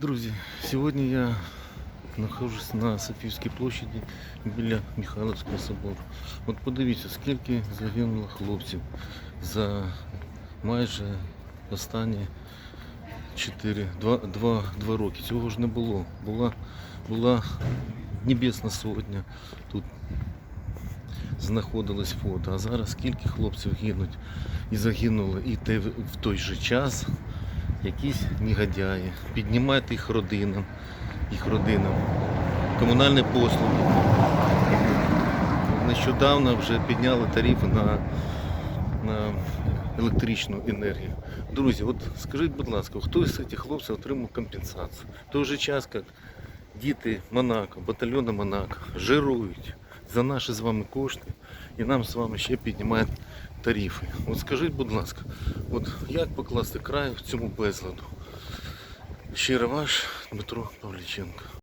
Друзі, сьогодні я знаходжусь на Софійській площаді біля Михайловського собору. От подивіться, скільки загинуло хлопців за майже останні 4, 2, 2, 2 роки. Цього ж не було. Була, була Небесна Сотня. Тут знаходилось фото. А зараз скільки хлопців гинуть і загинули, і те в той же час якісь негодяї, піднімають їх родинам, їх родинам, комунальні послуги. Нещодавно вже підняли тарифи на, на електричну енергію. Друзі, от скажіть, будь ласка, хто із цих хлопців отримав компенсацію? В той же час, як діти Монако, батальйону Монако жирують за наші з вами кошти і нам з вами ще піднімають тарифи. От скажіть, будь ласка, от як покласти край в цьому безладу? Щиро ваш Дмитро Павліченко.